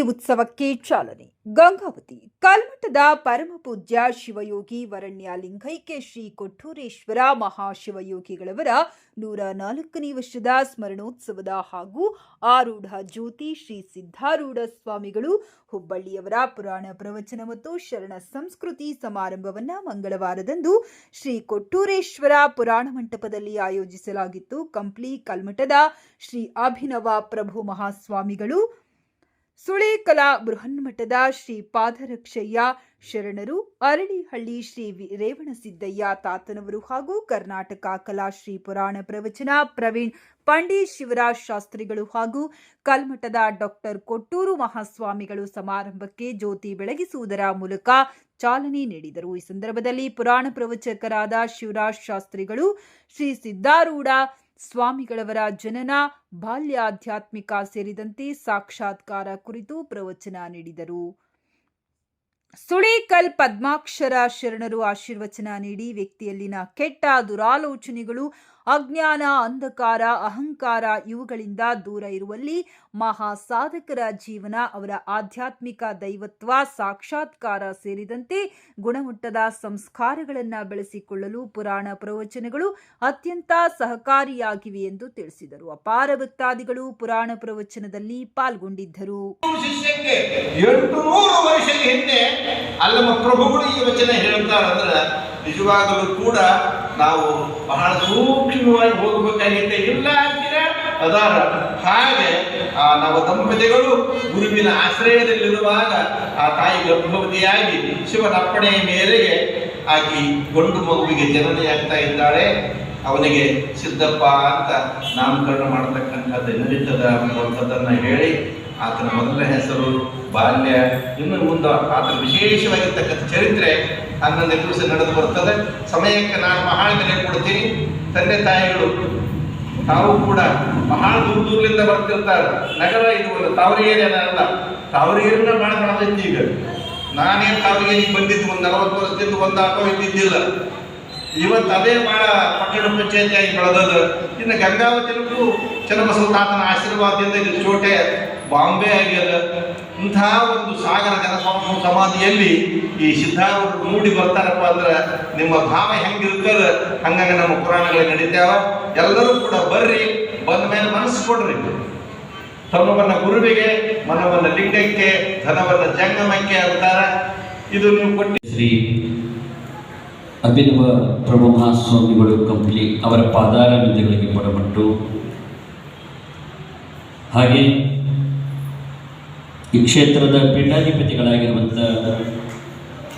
ಉತ್ಸವಕ್ಕೆ ಚಾಲನೆ. ಗಂಗಾವತಿ, ಕಲ್ಮಠದ ಪರಮಪೂಜ್ಯ ಶಿವಯೋಗಿ ವರಣ್ಯ ಲಿಂಗೈಕ್ಯ ಶ್ರೀ ಕೊಟ್ಟೂರೇಶ್ವರ ಮಹಾಶಿವಯೋಗಿಗಳವರ ನೂರ ನಾಲ್ಕನೇ ವರ್ಷದ ಸ್ಮರಣೋತ್ಸವದ ಹಾಗೂ ಆರೂಢ ಜ್ಯೋತಿ ಶ್ರೀ ಸಿದ್ಧಾರೂಢ ಸ್ವಾಮಿಗಳು ಹುಬ್ಬಳ್ಳಿಯವರ ಪುರಾಣ ಪ್ರವಚನ ಮತ್ತು ಶರಣ ಸಂಸ್ಕೃತಿ ಸಮಾರಂಭವನ್ನ ಮಂಗಳವಾರದಂದು ಶ್ರೀ ಕೊಟ್ಟೂರೇಶ್ವರ ಪುರಾಣ ಮಂಟಪದಲ್ಲಿ ಆಯೋಜಿಸಲಾಗಿತ್ತು. ಕಂಪ್ಲಿ ಕಲ್ಮಠದ ಶ್ರೀ ಅಭಿನವ ಪ್ರಭು ಮಹಾಸ್ವಾಮಿಗಳು ಸುಳೇಕಲಾ ಬೃಹನ್ಮಠದ ಶ್ರೀ ಪಾದರಕ್ಷಯ್ಯ ಶರಣರು, ಅರಳಿಹಳ್ಳಿ ಶ್ರೀ ರೇವಣಸಿದ್ದಯ್ಯ ತಾತನವರು ಹಾಗೂ ಕರ್ನಾಟಕ ಕಲಾ ಶ್ರೀ ಪುರಾಣ ಪ್ರವಚನ ಪ್ರವೀಣ್ ಪಂಡಿತ್ ಶಿವರಾಜ್ ಶಾಸ್ತ್ರಿಗಳು ಹಾಗೂ ಕಲ್ಮಠದ ಡಾಕ್ಟರ್ ಕೊಟ್ಟೂರು ಮಹಾಸ್ವಾಮಿಗಳು ಸಮಾರಂಭಕ್ಕೆ ಜ್ಯೋತಿ ಬೆಳಗಿಸುವುದರ ಮೂಲಕ ಚಾಲನೆ ನೀಡಿದರು. ಈ ಸಂದರ್ಭದಲ್ಲಿ ಪುರಾಣ ಪ್ರವಚಕರಾದ ಶಿವರಾಜ್ ಶಾಸ್ತ್ರಿಗಳು ಶ್ರೀ ಸಿದ್ಧಾರೂಢ ಸ್ವಾಮಿಗಳವರ ಜನನ ಬಾಲ್ಯಾಧ್ಯಾತ್ಮಿಕ ಸೇರಿದಂತೆ ಸಾಕ್ಷಾತ್ಕಾರ ಕುರಿತು ಪ್ರವಚನ ನೀಡಿದರು. ಸುಳೇಕಲ್ ಪದ್ಮಾಕ್ಷರ ಶರಣರು ಆಶೀರ್ವಚನ ನೀಡಿ ವ್ಯಕ್ತಿಯಲ್ಲಿನ ಕೆಟ್ಟ ದುರಾಲೋಚನೆಗಳು ಅಜ್ಞಾನ, ಅಂಧಕಾರ, ಅಹಂಕಾರ ಇವುಗಳಿಂದ ದೂರ ಇರುವಲ್ಲಿ ಮಹಾ ಸಾಧಕರ ಜೀವನ, ಅವರ ಆಧ್ಯಾತ್ಮಿಕ ದೈವತ್ವ, ಸಾಕ್ಷಾತ್ಕಾರ ಸೇರಿದಂತೆ ಗುಣಮಟ್ಟದ ಸಂಸ್ಕಾರಗಳನ್ನು ಬೆಳೆಸಿಕೊಳ್ಳಲು ಪುರಾಣ ಪ್ರವಚನಗಳು ಅತ್ಯಂತ ಸಹಕಾರಿಯಾಗಿವೆ ಎಂದು ತಿಳಿಸಿದರು. ಅಪಾರ ಭಕ್ತಾದಿಗಳು ಪುರಾಣ ಪ್ರವಚನದಲ್ಲಿ ಪಾಲ್ಗೊಂಡಿದ್ದರು. ಹಿಂದೆ ಪ್ರಭುಗಳು ಈ ವಚನ ಹೇಳ್ತಾರಂದ್ರೆ ನಿಜವಾಗಲೂ ಕೂಡ ನಾವು ಬಹಳ ಸೂಕ್ಷ್ಮವಾಗಿ ಹೋಗಬೇಕಾಗಿತ್ತೆ ಇಲ್ಲ ಅಂತೀರ? ಅದಾರ ಹಾಗೆ, ಆ, ನವ ದಂಪತಿಗಳು ಗುರುವಿನ ಆಶ್ರಯದಲ್ಲಿರುವಾಗ ಆ ತಾಯಿ ಗರ್ಭವತಿಯಾಗಿ ಶಿವನ ಅಪ್ಪಣೆಯ ಮೇರೆಗೆ ಆಕಿ ಗಂಡು ಮಗುವಿಗೆ ಜನನೆಯಾಗ್ತಾ ಇದ್ದಾಳೆ. ಅವನಿಗೆ, ಸಿದ್ದಪ್ಪ ಅಂತ ನಾಮಕರಣ ಮಾಡತಕ್ಕಂಥದ್ದು ನಡೀತದ ಅನ್ನುವಂಥದ್ದನ್ನು ಹೇಳಿ ಆತನ ಮೊದಲ ಹೆಸರು, ಬಾಲ್ಯ, ಇನ್ನು ಒಂದು ಆತನ ವಿಶೇಷವಾಗಿರ್ತಕ್ಕಂಥ ಚರಿತ್ರೆ ಹನ್ನೊಂದು ದಿವಸ ನಡೆದು ಬರ್ತದೆ. ಸಮಯಕ್ಕೆ ನಾನು ಬಹಳ ಬೆಲೆ ಕೊಡ್ತೀನಿ. ತಂದೆ ತಾಯಿಗಳು, ತಾವು ಕೂಡ ಬಹಳ ದೂರ ದೂರದಿಂದ ಬರ್ತಿರ್ತಾರೆ. ನಗರ ಇದು ಒಂದು ತಾವರಿಗೇರಿ ಅಲ್ಲ. ತಾವರಿಗೇರಿನ ಭಾಳ ಬೆಳೆದೈತಿ ಈಗ. ನಾನೇನು ತಾವರಿಗೇರಿಗೆ ಬಂದಿದ್ದು ಒಂದು ನಲವತ್ತು ವರ್ಷದಿಂದ ಒಂದು ಆಟೋ ಇದ್ದಿದ್ದಿಲ್ಲ. ಇವತ್ತು ಅದೇ ಬಹಳ ಪಟ್ಟಣ ಪಂಚಾಯತಿಯಾಗಿ ಬೆಳೆದದ್ದು. ಇನ್ನು ಗಂಗಾವತಿಗೂ ಚನ್ನಬಸವ ತಾತನ ಆಶೀರ್ವಾದದಿಂದ ಇದು ಚೋಟೆ. ಬಾಂಬೆ ಆಗ್ಯದ. ಇಂಥ ಒಂದು ಸಾಗರ ಜನಸ್ವಾಮಿ ಸಮಾಧಿಯಲ್ಲಿ ಈ ಸಿದ್ಧಾರೂಢರು ಮೂಡಿ ಬರ್ತಾರಪ್ಪ ಅಂದ್ರೆ ನಿಮ್ಮ ಭಾವ ಹೆಂಗಿರ್ತದ ಹಂಗಾಗಿ ನಮ್ಮ ಪುರಾಣಗಳು ನಡೀತಾವ ಎಲ್ಲರೂ ಕೂಡ ಬರ್ರಿ, ಬಂದ ಮೇಲೆ ಮನಸ್ಸು ಕೊಡ್ರಿ. ತಮ್ಮವನ್ನ ಗುರುವಿಗೆ, ಮನವನ್ನ ಲಿಂಗಕ್ಕೆ, ಧನವನ್ನ ಜಂಗಮಕ್ಕೆ ಅಂತಾರ. ಇದು ನೀವು ಕೊಟ್ಟಿ ಶ್ರೀ ಅಭಿನವ ಪ್ರಭು ಮಹಾಸ್ವಾಮಿಗಳು ಕಂಪ್ಲಿ ಅವರ ಪಾದಾರ ಬಿಂದುಗಳಿಗೆ ಪಡಮಟ್ಟು ಹಾಗೆ ಈ ಕ್ಷೇತ್ರದ ಪೀಠಾಧಿಪತಿಗಳಾಗಿರುವಂಥ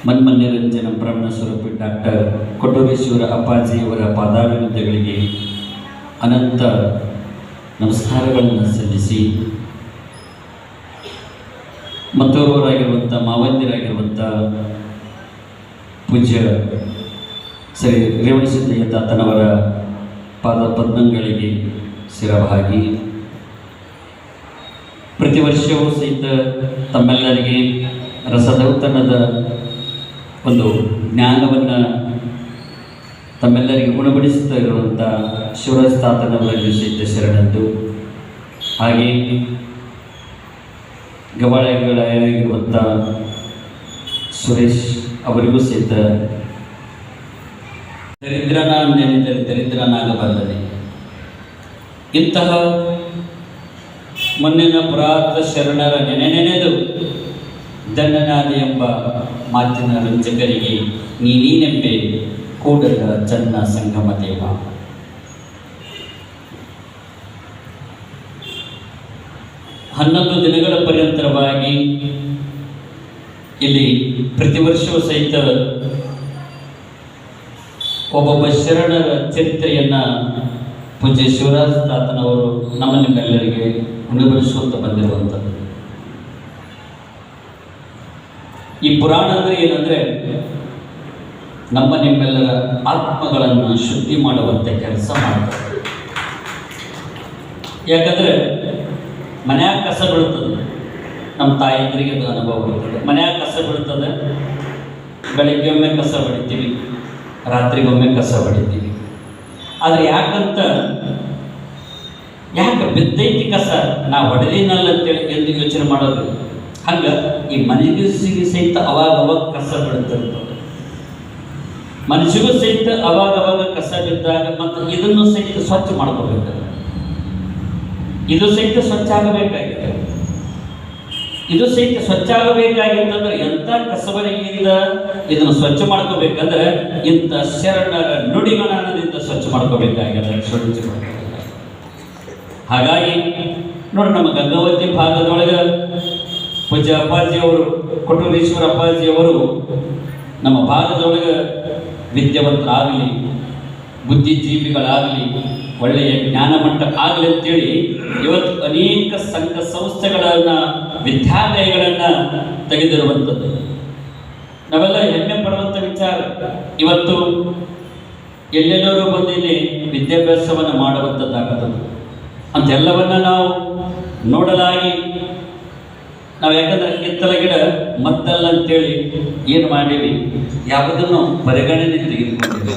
ಮನ್ಮನ್ಯರಂಜನ ಬ್ರಹ್ಮ ಸ್ವರೂಪಿ ಡಾಕ್ಟರ್ ಕೊಟ್ಟೂರೇಶ್ವರ ಅಪ್ಪಾಜಿಯವರ ಪಾದಾಭಿವೃದ್ಧಿಗಳಿಗೆ ಅನಂತ ನಮಸ್ಕಾರಗಳನ್ನು ಸಲ್ಲಿಸಿ ಮತ್ತೋರ್ವರಾಗಿರುವಂಥ ಮಾವಂದಿರಾಗಿರುವಂಥ ಪೂಜ್ಯ ಶ್ರೀ ರೇವಣಸಿದ್ದಯ್ಯ ತಾತನವರ ಪಾದ ಪದ್ಮಗಳಿಗೆ ಶಿರವಾಗಿ ಪ್ರತಿ ವರ್ಷವೂ ಸಹಿತ ತಮ್ಮೆಲ್ಲರಿಗೆ ರಸದೌತಣದ ಒಂದು ಜ್ಞಾನವನ್ನು ತಮ್ಮೆಲ್ಲರಿಗೆ ಗುಣಪಡಿಸುತ್ತಾ ಇರುವಂಥ ಶಿವಸ್ಥಾತನವರಲ್ಲಿ ಸಹಿತ ಶರಣದ್ದು ಹಾಗೆ ಗವಾಳಗಳಾಗಿರುವಂಥ ಸುರೇಶ್ ಅವರಿಗೂ ಸಹಿತ ದರಿದ್ರನ ನೆನೆದರೆ ದರಿದ್ರನಾಗಬಲ್ಲದೆ ಇಂತಹ ಮೊನ್ನಿನ ಪುರಾತ ಶರಣರ ನೆನೆ ನೆನೆದು ದಂಡನಾದ ಎಂಬ ಮಾತಿನ ರಂಜಕರಿಗೆ ನೀನೇನೆಂಬೆ ಕೂಡಲ ಚನ್ನ ಸಂಗಮ ದೇವ. ಹನ್ನೊಂದು ದಿನಗಳ ಪರ್ಯಂತರವಾಗಿ ಇಲ್ಲಿ ಪ್ರತಿ ವರ್ಷವೂ ಸಹಿತ ಒಬ್ಬೊಬ್ಬ ಶರಣರ ಚರಿತ್ರೆಯನ್ನ ಪೂಜ್ಯ ಶಿವರಾಜ್ ತಾತನವರು ನಮ್ಮ ನಿಮ್ಮೆಲ್ಲರಿಗೆ ಉಣಬಡಿಸುವಂತ ಬಂದಿರುವಂಥದ್ದು. ಈ ಪುರಾಣ ಅಂದರೆ ಏನಂದ್ರೆ ನಮ್ಮ ನಿಮ್ಮೆಲ್ಲರ ಆತ್ಮಗಳನ್ನು ಶುದ್ಧಿ ಮಾಡುವಂತೆ ಕೆಲಸ ಮಾಡ್ತಾರೆ ಯಾಕಂದ್ರೆ ಮನ್ಯಾಗ ಕಸ ಬೀಳುತ್ತದೆ ನಮ್ಮ ತಾಯಂದ್ರಿಗೆ ಅದು ಅನುಭವ ಬರ್ತದೆ. ಮನ್ಯಾಗ ಕಸ ಬೀಳುತ್ತದೆ ಬೆಳಿಗ್ಗೆ ಒಮ್ಮೆ ಕಸ ಹೊಡಿತೀವಿ ರಾತ್ರಿಗೊಮ್ಮೆ ಕಸ ಹೊಡಿತೀವಿ ಆದರೆ ಯಾಕಂತ ಯಾಕೆ ಬಿದ್ದೈತಿ ಕಸ? ನಾ ಹೊಡೆದಿನಲ್ಲ ಅಂತೇಳಿ ಎಂದು ಯೋಚನೆ ಮಾಡೋದು. ಹಂಗ ಈ ಮನಸ್ಸಿಗೆ ಸಹಿತ ಅವಾಗ ಅವಾಗ ಕಸ ಬಿಡುತ್ತಂತ ಮನುಷ್ಯಗೂ ಸಹಿತ ಅವಾಗ ಅವಾಗ ಕಸ ಬಿದ್ದಾಗ ಮತ್ತು ಇದನ್ನು ಸಹಿತ ಸ್ವಚ್ಛ ಮಾಡ್ಕೋಬೇಕು ಇದು ಸಹಿತ ಸ್ವಚ್ಛ ಆಗಬೇಕಾಗಿದೆ. ಇದು ಸಹಿತ ಸ್ವಚ್ಛ ಆಗಬೇಕಾಗಿತ್ತಂದ್ರೆ ಎಂಥ ಕಸಬರಿಗೆಯಿಂದ ಇದನ್ನು ಸ್ವಚ್ಛ ಮಾಡ್ಕೋಬೇಕಂದ್ರೆ ಇಂಥ ಶರಣರ ನುಡಿಗಣದಿಂದ ಸ್ವಚ್ಛ ಮಾಡ್ಕೋಬೇಕಾಗಿದೆ ಸ್ವಚ್ಛ. ಹಾಗಾಗಿ ನೋಡಿ ನಮ್ಮ ಗಂಗಾವತಿ ಭಾಗದೊಳಗೆ ಪೂಜ್ಯ ಅಪ್ಪಾಜಿಯವರು ಕೊಟ್ಟೂರೇಶ್ವರ ಅಪ್ಪಾಜಿಯವರು ನಮ್ಮ ಭಾಗದೊಳಗೆ ವಿದ್ಯಾವಂತರಾಗಲಿ, ಬುದ್ಧಿಜೀವಿಗಳಾಗಲಿ, ಒಳ್ಳೆಯ ಜ್ಞಾನಮಟ್ಟ ಆಗಲಿ ಅಂತೇಳಿ ಇವತ್ತು ಅನೇಕ ಸಂಘ ಸಂಸ್ಥೆಗಳನ್ನು ವಿದ್ಯಾಲಯಗಳನ್ನು ತೆಗೆದಿರುವಂಥದ್ದು. ನಾವೆಲ್ಲ ಹೆಮ್ಮೆ ಪಡುವಂಥ ವಿಚಾರ. ಇವತ್ತು ಎಲ್ಲೆಲ್ಲರೂ ಬಂದು ಇಲ್ಲಿ ವಿದ್ಯಾಭ್ಯಾಸವನ್ನು ಮಾಡುವಂಥದ್ದಾಗುತ್ತದೆ ಅಂತೆಲ್ಲವನ್ನ ನಾವು ನೋಡಲಾಗಿ ನಾವು ಯಾಕಂದ್ರೆ ಕಿತ್ತಲ ಗಿಡ ಮದ್ದಲ್ಲ ಅಂತೇಳಿ ಏನು ಮಾಡೀವಿ? ಯಾವುದನ್ನು ಪರಿಗಣನೆ ತೆಗೆದುಕೊಂಡಿವಿ